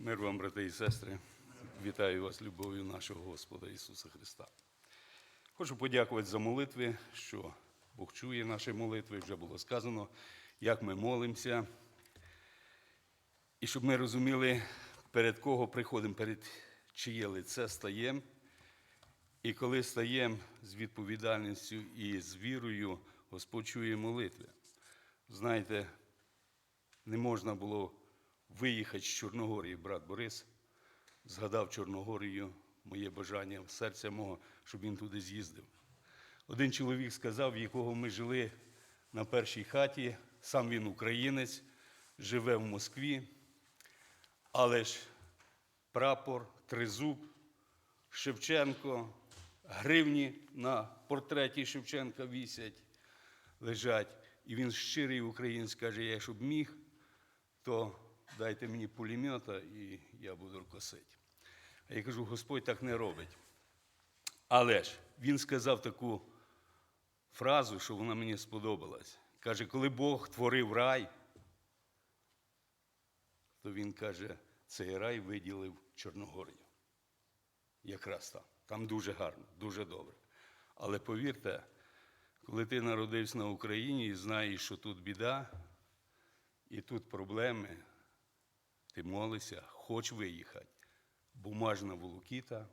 Мир вам, брати і сестри. Вітаю вас любов'ю нашого Господа Ісуса Христа. Хочу подякувати за молитви, що Бог чує наші молитви, вже було сказано, як ми молимося. І щоб ми розуміли, перед кого приходимо, перед чиє лице стаємо. І коли стаємо з відповідальністю і з вірою, Господь чує молитви. Знаєте, не можна було виїхати з Чорногорії, брат Борис згадав Чорногорію, моє бажання серця мого, щоб він туди з'їздив. Один чоловік сказав, в якого ми жили на першій хаті, сам він українець, живе в Москві, але ж прапор, тризуб, Шевченко, гривні на портреті Шевченка вісять, лежать. І він щирий українець каже, я щоб міг, то дайте мені пулемета і я буду косити. А я кажу, Господь так не робить. Але ж він сказав таку фразу, що вона мені сподобалась. Каже, коли Бог творив рай, то він каже, цей рай виділив Чорногорію. Якраз там. Там дуже гарно, дуже добре. Але повірте, коли ти народився на Україні і знаєш, що тут біда, і тут проблеми, ти молишся, хоч виїхати. Бумажна волокіта.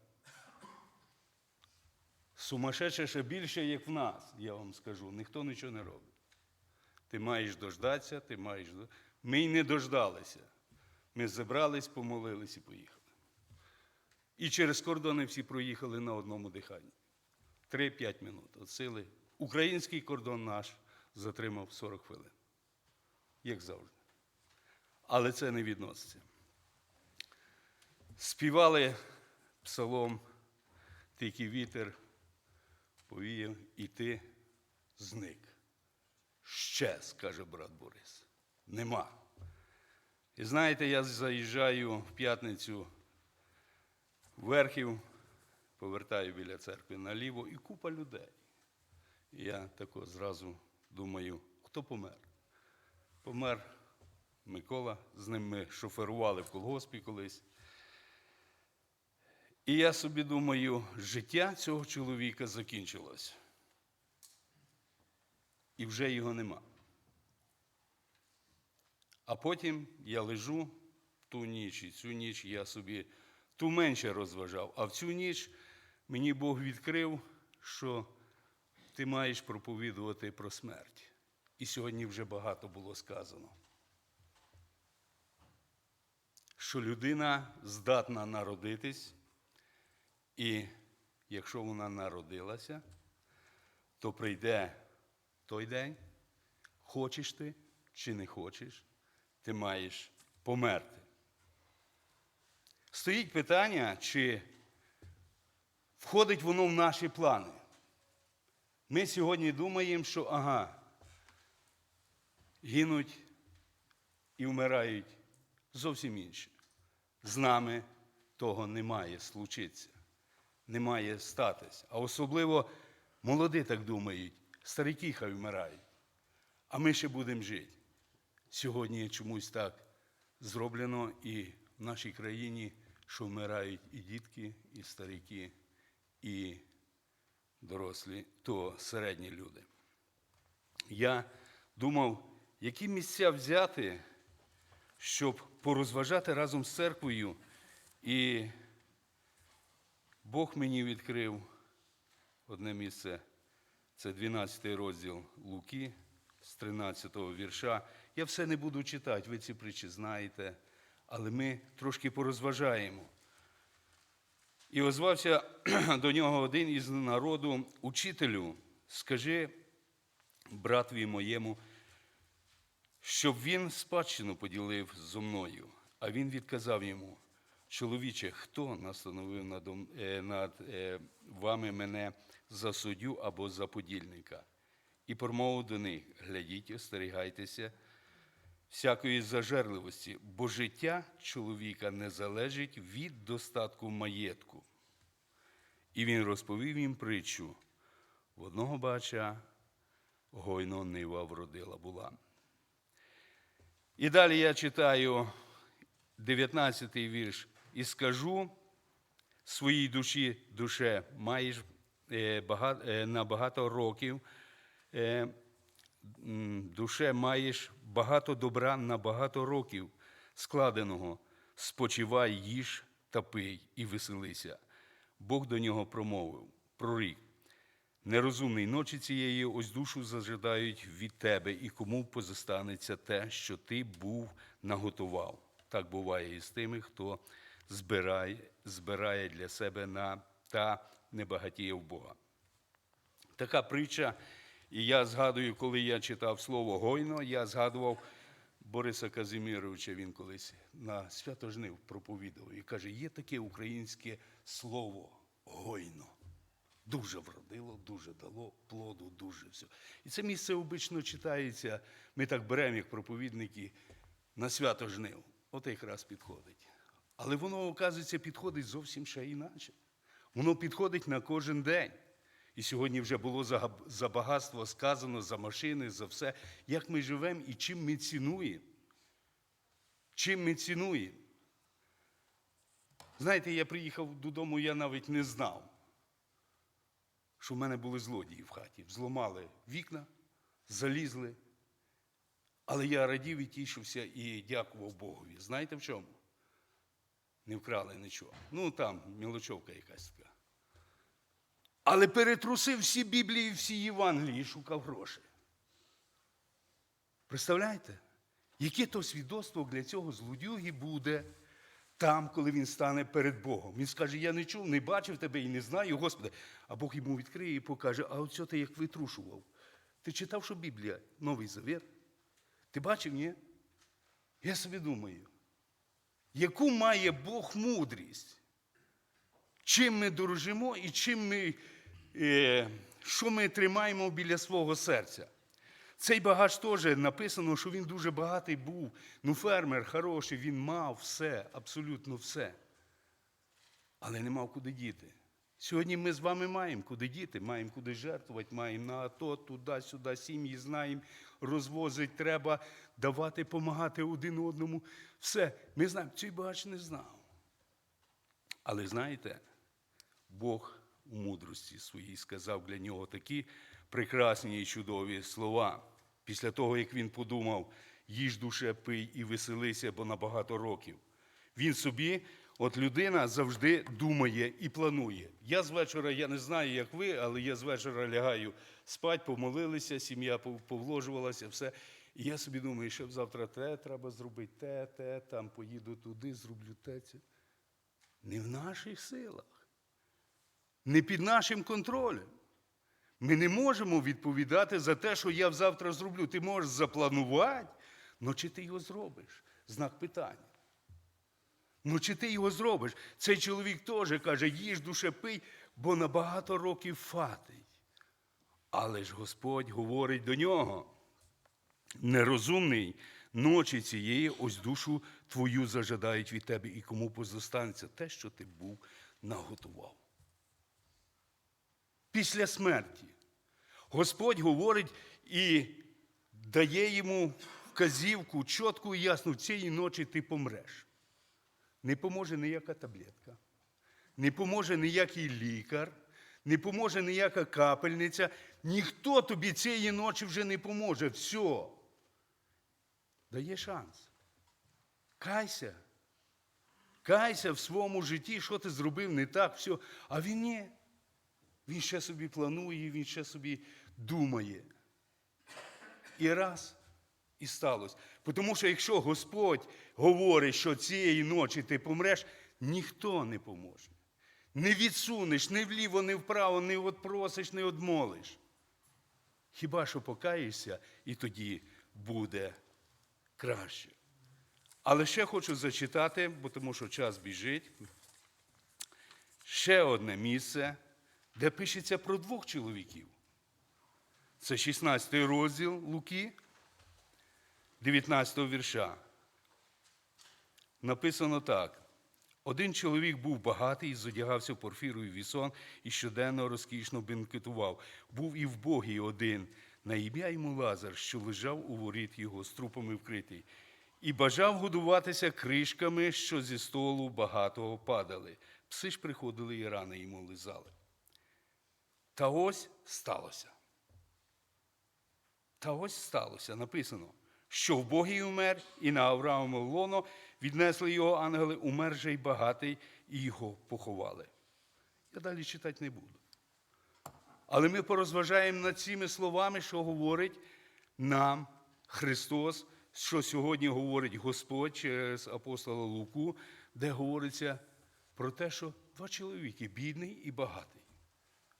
Сумасшедше ще більше, як в нас, я вам скажу. Ніхто нічого не робить. Ти маєш дождатися, ти маєш. Ми й не дождалися. Ми зібрались, помолились і поїхали. І через кордони всі проїхали на одному диханні. 3-5 минут. От сили. Український кордон наш затримав 40 хвилин. Як завжди. Але це не відноситься. Співали псалом, тільки вітер повіяв, і ти зник. Щез, каже брат Борис. Нема. І знаєте, я заїжджаю в п'ятницю в Верхів, повертаю біля церкви наліво і купа людей. І я тако зразу думаю, хто помер? Помер Микола, з ним ми шоферували в колгоспі колись. І я собі думаю, життя цього чоловіка закінчилось. І вже його нема. А потім я лежу ту ніч, і цю ніч я собі ту менше розважав. А в цю ніч мені Бог відкрив, що ти маєш проповідувати про смерть. І сьогодні вже багато було сказано. Що людина здатна народитись, і якщо вона народилася, то прийде той день, хочеш ти чи не хочеш, ти маєш померти. Стоїть питання, чи входить воно в наші плани. Ми сьогодні думаємо, що ага, гинуть і вмирають зовсім інші. З нами того не має случитися, не має статись. А особливо молоді так думають, старики хай вмирають, а ми ще будемо жити. Сьогодні чомусь так зроблено і в нашій країні, що вмирають і дітки, і старики, і дорослі, то середні люди. Я думав, які місця взяти, щоб порозважати разом з церквою. І Бог мені відкрив одне місце, це 12 розділ Луки з 13 вірша. Я все не буду читати, ви ці притчі знаєте, але ми трошки порозважаємо. І озвався до нього один із народу, учителю, скажи братві моєму, щоб він спадщину поділив зо мною. А він відказав йому, чоловіче, хто настановив над, е, над е, вами мене за суддю або за подільника? І промовив до них, глядіть, остерігайтеся всякої зажерливості, бо життя чоловіка не залежить від достатку маєтку. І він розповів їм притчу. В одного бача гойно нива вродила була. І далі я читаю 19 вірш. І скажу своїй душі, душе, маєш е, е, на багато років, е, душе маєш багато добра на багато років складеного. Спочивай, їж та пий і веселися. Бог до нього промовив, прорік. Нерозумний ночі цієї ось душу зажидають від тебе, і кому позостанеться те, що ти був наготував. Так буває і з тими, хто збирає, збирає для себе на та не багатіє в Бога. Така притча, і я згадую, коли я читав слово гойно, я згадував Бориса Казиміровича, він колись на свято жнив проповідав і каже, є таке українське слово гойно. Дуже вродило, дуже дало плоду, дуже все. І це місце обично читається. Ми так беремо, як проповідники, на свято жнив. От якраз підходить. Але воно, оказується, підходить зовсім ще іначе. Воно підходить на кожен день. І сьогодні вже було за, за багатство сказано, за машини, за все, як ми живемо і чим ми цінуємо. Чим ми цінуємо. Знаєте, я приїхав додому, я навіть не знав що в мене були злодії в хаті. Взломали вікна, залізли. Але я радів і тішився і дякував Богові. Знаєте в чому? Не вкрали нічого. Ну там мілочовка якась така. Але перетрусив всі Біблії, всі Євангелії і шукав гроші. Представляєте? Яке то свідоцтво для цього злодюги буде там, коли він стане перед Богом. Він скаже, я не чув, не бачив тебе і не знаю, Господи. А Бог йому відкриє і покаже, а оце ти як витрушував. Ти читав, що Біблія, Новий Завет? Ти бачив, ні? Я собі думаю, яку має Бог мудрість? Чим ми дорожимо і чим ми, е, що ми тримаємо біля свого серця? Цей багаж теж написано, що він дуже багатий був. Ну, фермер хороший, він мав все, абсолютно все. Але не мав куди діти. Сьогодні ми з вами маємо куди діти, маємо куди жертвувати, маємо на АТО, туди-сюди, сім'ї знаємо, розвозити треба, давати, допомагати один одному. Все, ми знаємо, цей багач не знав. Але знаєте, Бог у мудрості своїй сказав для нього такі прекрасні і чудові слова. Після того, як він подумав, їж душе, пий і веселися, бо на багато років. Він собі, от людина завжди думає і планує. Я з вечора, я не знаю, як ви, але я з вечора лягаю спать, помолилися, сім'я повложувалася, все. І я собі думаю, що завтра те треба зробити, те, те, там поїду туди, зроблю те. це. Не в наших силах, не під нашим контролем. Ми не можемо відповідати за те, що я завтра зроблю. Ти можеш запланувати, але чи ти його зробиш? Знак питання. Ну, чи ти його зробиш? Цей чоловік теж каже, їж душе пий, бо на багато років фатий. Але ж Господь говорить до нього. Нерозумний ночі цієї ось душу твою зажадають від тебе, і кому позостанеться те, що ти був наготував. Після смерті Господь говорить і дає йому вказівку чітку і ясну, цієї ночі ти помреш. Не поможе ніяка таблетка, не поможе ніякий лікар, не поможе ніяка капельниця. Ніхто тобі цієї ночі вже не поможе. Все. Дає шанс. Кайся. Кайся в своєму житті, що ти зробив не так, все. А він ні. Він ще собі планує, він ще собі думає. І раз, і сталося. Тому що якщо Господь говорить, що цієї ночі ти помреш, ніхто не поможе. Не відсунеш ні вліво, ні вправо, не відпросиш, не одмолиш. Хіба що покаєшся, і тоді буде краще. Але ще хочу зачитати, бо тому що час біжить. Ще одне місце, де пишеться про двох чоловіків. Це 16 розділ Луки, 19 вірша. Написано так. Один чоловік був багатий, і зодягався в порфіру і вісон, і щоденно розкішно бенкетував. Був і вбогий один, на ім'я йому Лазар, що лежав у воріт його, з трупами вкритий. і бажав годуватися кришками, що зі столу багатого падали. Пси ж приходили і рани йому лизали. Та ось сталося. Та ось сталося, написано, що в Богі умер, і на Авраамове лоно віднесли його ангели, умер же й багатий, і його поховали. Я далі читати не буду. Але ми порозважаємо над цими словами, що говорить нам Христос, що сьогодні говорить Господь через апостола Луку, де говориться про те, що два чоловіки бідний і багатий.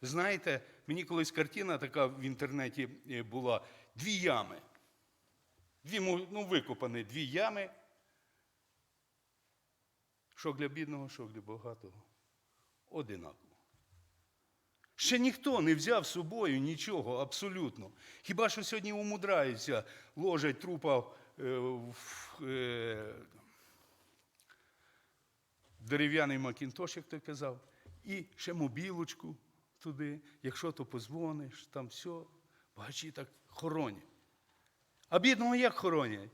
Знаєте, мені колись картина така в інтернеті е, була дві ями. Дві, ну, викопані дві ями. Що для бідного, що для багатого. Одинаково. Ще ніхто не взяв з собою нічого абсолютно. Хіба що сьогодні умудраються, ложать трупа е, в е, дерев'яний макінтош, як той казав, і ще мобілочку туди. Якщо то позвониш, там все, багачі так хоронять. А бідного як хоронять?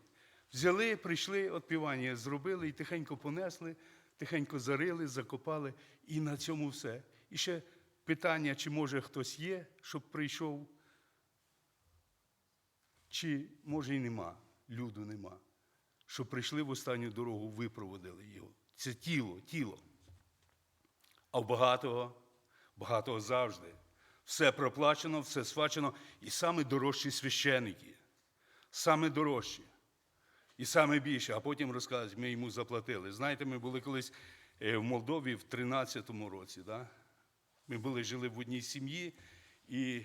Взяли, прийшли, отпівання зробили і тихенько понесли, тихенько зарили, закопали, і на цьому все. І ще питання, чи може хтось є, щоб прийшов, чи може і нема, люду нема. Щоб прийшли в останню дорогу, випроводили його. Це тіло, тіло. А в багатого, багатого завжди. Все проплачено, все схвачено, і саме дорожчі священики. Саме дорожчі. І саме більше, а потім розказують, ми йому заплатили. Знаєте, ми були колись е, в Молдові в 13-му році. Да? Ми були, жили в одній сім'ї, і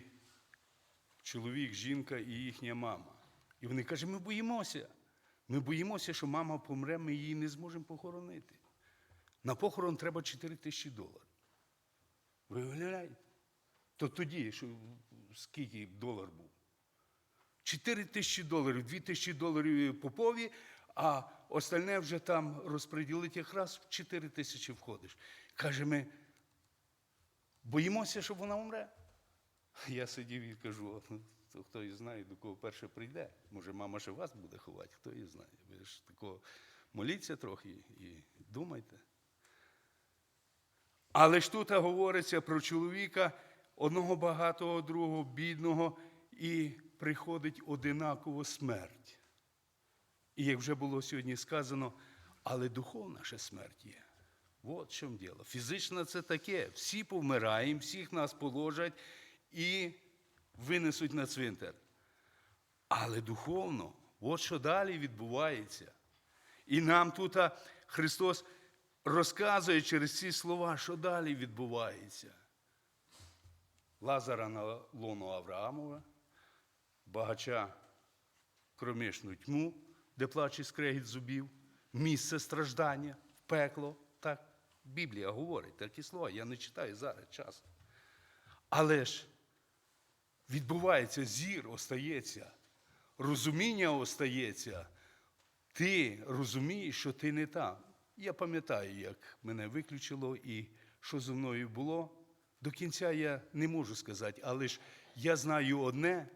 чоловік, жінка і їхня мама. І вони кажуть, ми боїмося. Ми боїмося, що мама помре, ми її не зможемо похоронити. На похорон треба 4 тисячі доларів. Ви уявляєте? То тоді, що, скільки долар був? 4 тисячі доларів, 2 тисячі доларів попові, а остальне вже там розподілити якраз в 4 тисячі входиш. Каже, ми боїмося, щоб вона умре. Я сидів і кажу, «Ну, то хто і знає, до кого перше прийде. Може, мама ще вас буде ховати, хто і знає. Ви ж тако моліться трохи і думайте. Але ж тут говориться про чоловіка, одного багатого, другого бідного, і приходить одинаково смерть. І як вже було сьогодні сказано, але духовна ще смерть є. От в чому діло. Фізична це таке. Всі повмираємо, всіх нас положать і винесуть на цвинтар. Але духовно, от що далі відбувається. І нам тут Христос розказує через ці слова, що далі відбувається. Лазара на лоно Авраамова, багача кромішну тьму, де плаче скрегіт зубів, місце страждання, пекло. Так Біблія говорить такі слова. Я не читаю зараз час. Але ж відбувається зір, остається, розуміння остається. Ти розумієш, що ти не там. Я пам'ятаю, як мене виключило і що зі мною було. До кінця я не можу сказати, але ж я знаю одне,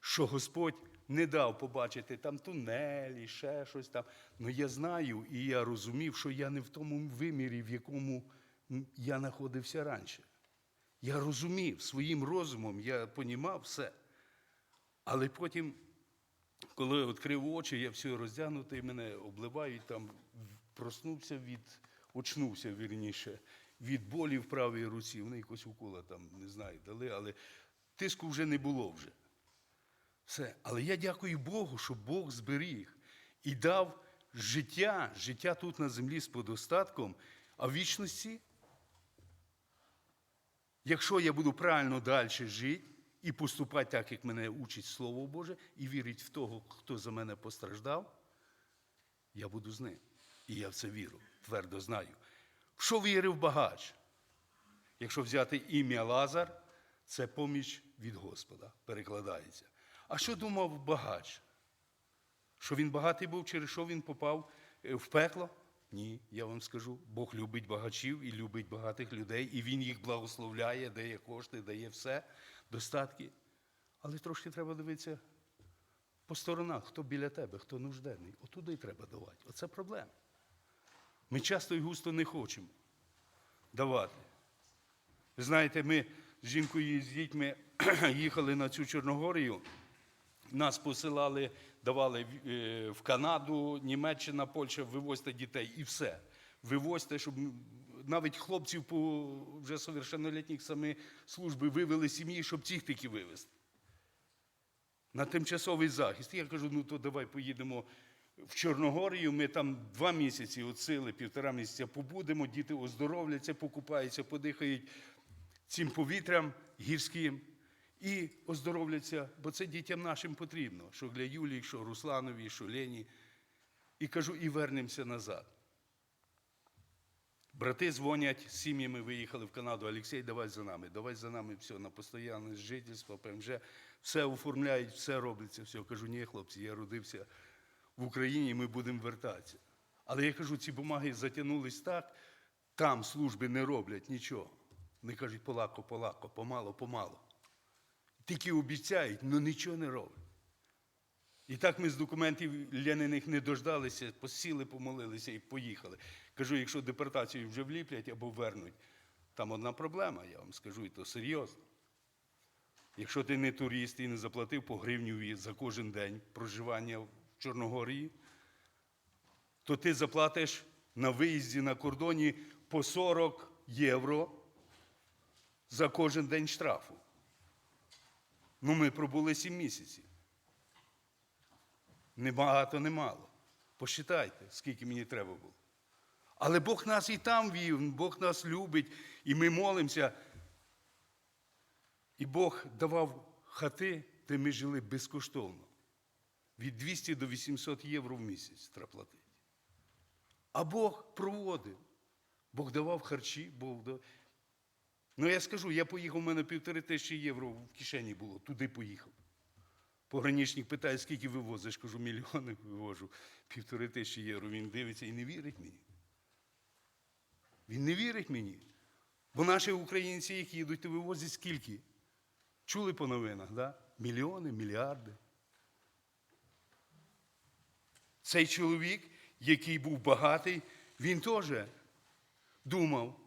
що Господь не дав побачити там тунелі, ще щось там. Ну я знаю і я розумів, що я не в тому вимірі, в якому я знаходився раніше. Я розумів своїм розумом, я понімав все. Але потім, коли відкрив очі, я все роздягнутий, мене обливають, там проснувся від, очнувся вірніше, від болі в правій руці. Вони якось укола там, не знаю, дали, але тиску вже не було вже. Все. Але я дякую Богу, що Бог зберіг і дав життя, життя тут на землі з подостатком, а в вічності, якщо я буду правильно далі жити і поступати так, як мене учить Слово Боже, і вірити в того, хто за мене постраждав, я буду з ним. І я в це вірю, твердо знаю. Що вірив багач? Якщо взяти ім'я Лазар, це поміч від Господа, перекладається. А що думав багач? Що він багатий був, через що він попав е, в пекло? Ні, я вам скажу. Бог любить багачів і любить багатих людей, і Він їх благословляє, дає кошти, дає все, достатки. Але трошки треба дивитися по сторонах, хто біля тебе, хто нужденний. Отуди треба давати. Оце проблема. Ми часто і густо не хочемо давати. Ви знаєте, ми з жінкою і з дітьми їхали на цю Чорногорію. Нас посилали, давали в- е, Канаду, Німеччина, Польща, вивозьте дітей і все. Вивозьте, щоб навіть хлопців по вже совершеннолітніх самі служби вивели сім'ї, щоб цих таки вивезти. На тимчасовий захист. Я кажу, ну то давай поїдемо в Чорногорію. Ми там два місяці от сили, півтора місяця побудемо, діти оздоровляться, покупаються, подихають цим повітрям гірським і оздоровляться, бо це дітям нашим потрібно, що для Юлії, що Русланові, що Лені. І кажу, і вернемося назад. Брати дзвонять, сім'ями виїхали в Канаду. Олексій, давай за нами, давай за нами все на постійне жительство, ПМЖ, все оформляють, все робиться, все. Кажу, ні, хлопці, я родився в Україні, ми будемо вертатися. Але я кажу, ці бумаги затягнулись так, там служби не роблять нічого. Вони кажуть, полако, полако, помало, помало. Тільки обіцяють, але нічого не роблять. І так ми з документів ляниних не дождалися, посіли, помолилися і поїхали. Кажу, якщо депортацію вже вліплять або вернуть, там одна проблема, я вам скажу, і то серйозно. Якщо ти не турист і не заплатив по гривню за кожен день проживання Чорногорії, то ти заплатиш на виїзді на кордоні по 40 євро за кожен день штрафу. Ну, ми пробули 7 місяців. Не багато, не мало. Посчитайте, скільки мені треба було. Але Бог нас і там вів, Бог нас любить, і ми молимося. І Бог давав хати, де ми жили безкоштовно. Від 200 до 800 євро в місяць треба платити. А Бог проводив. Бог давав харчі, Бог дав. Ну я скажу, я поїхав, у мене півтори тисячі євро в кишені було, туди поїхав. Пограничник питає, скільки вивозиш, кажу, мільйони вивожу, півтори тисячі євро. Він дивиться і не вірить мені. Він не вірить мені. Бо наші українці, які їдуть, то вивозять скільки? Чули по новинах, да? Мільйони, мільярди. Цей чоловік, який був багатий, він теж думав,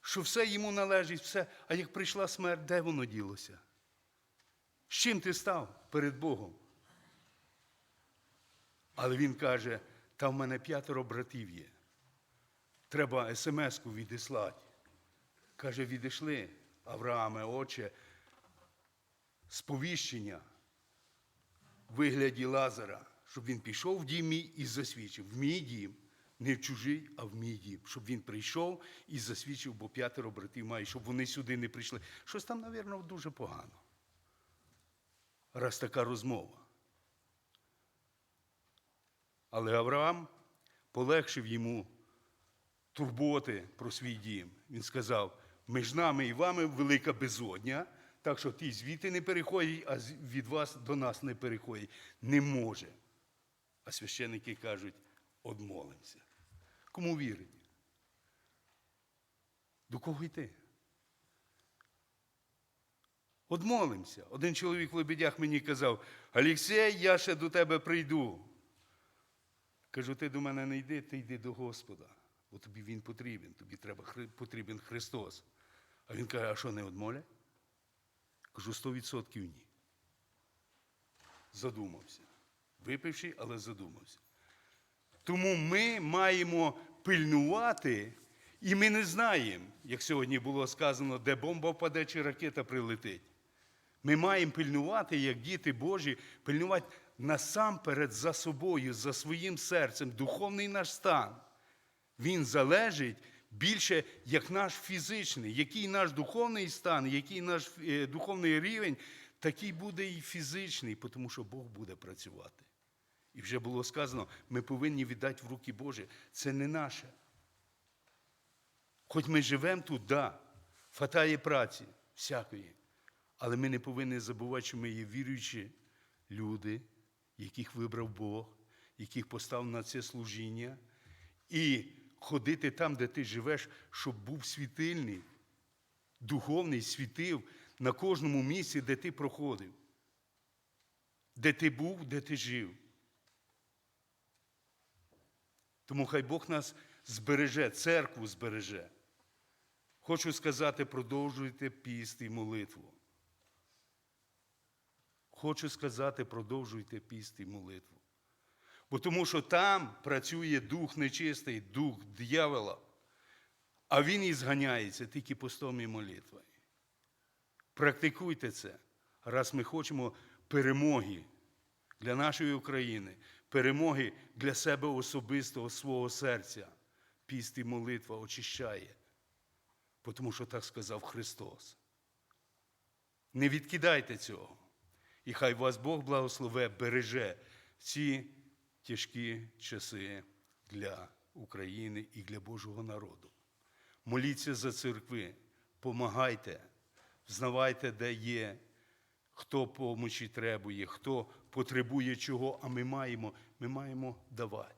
що все йому належить, все. А як прийшла смерть, де воно ділося? З чим ти став перед Богом? Але він каже, та в мене п'ятеро братів є. Треба смс-ку відіслати. Каже, відійшли, Аврааме, отче, сповіщення в вигляді Лазара, щоб він пішов в дім мій і засвідчив. В мій дім, не в чужий, а в мій дім. Щоб він прийшов і засвідчив, бо п'ятеро братів має, щоб вони сюди не прийшли. Щось там, мабуть, дуже погано. Раз така розмова. Але Авраам полегшив йому турботи про свій дім. Він сказав: між нами і вами велика безодня, так що ті звідти не переходять, а від вас до нас не переходять. Не може. А священники кажуть, одмолимося. Кому вірить? До кого йти? Одмолимося. Один чоловік в Лебедях мені казав, Олексій, я ще до тебе прийду. Кажу, ти до мене не йди, ти йди до Господа, бо тобі він потрібен, тобі треба, потрібен Христос. А він каже, а що не одмолять? Кажу, сто відсотків ні. Задумався. Випивши, але задумався. Тому ми маємо пильнувати, і ми не знаємо, як сьогодні було сказано, де бомба впаде чи ракета прилетить. Ми маємо пильнувати, як діти Божі, пильнувати насамперед за собою, за своїм серцем, духовний наш стан. Він залежить більше як наш фізичний, який наш духовний стан, який наш е, духовний рівень, такий буде і фізичний, тому що Бог буде працювати. І вже було сказано, ми повинні віддати в руки Божі. Це не наше. Хоч ми живемо тут, да, фатає праці всякої. Але ми не повинні забувати, що ми є віруючі люди, яких вибрав Бог, яких поставив на це служіння, і ходити там, де ти живеш, щоб був світильний, духовний світив на кожному місці, де ти проходив. де ти був, де ти жив. Тому хай Бог нас збереже, церкву збереже. Хочу сказати, продовжуйте піст і молитву. Хочу сказати, продовжуйте піст і молитву. Бо тому що там працює дух нечистий, дух диявола, а він і зганяється тільки постом і молитвою. Практикуйте це, раз ми хочемо перемоги для нашої України, перемоги для себе особистого свого серця. Піст і молитва очищає, тому що так сказав Христос. Не відкидайте цього. І хай вас Бог благослове, береже ці тяжкі часи для України і для Божого народу. Моліться за церкви, помагайте, взнавайте, де є, хто помочі требує, хто потребує чого, а ми маємо, ми маємо давати.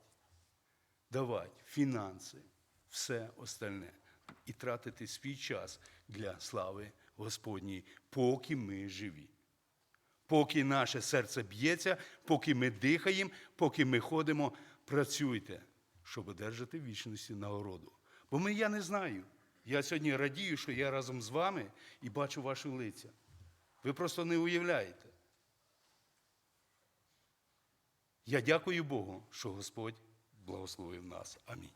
Давати фінанси, все остальне. І тратити свій час для слави Господній, поки ми живі. Поки наше серце б'ється, поки ми дихаємо, поки ми ходимо, працюйте, щоб одержати вічності нагороду. Бо ми, я не знаю. Я сьогодні радію, що я разом з вами і бачу ваші лиця. Ви просто не уявляєте. Я дякую Богу, що Господь благословив нас. Амінь.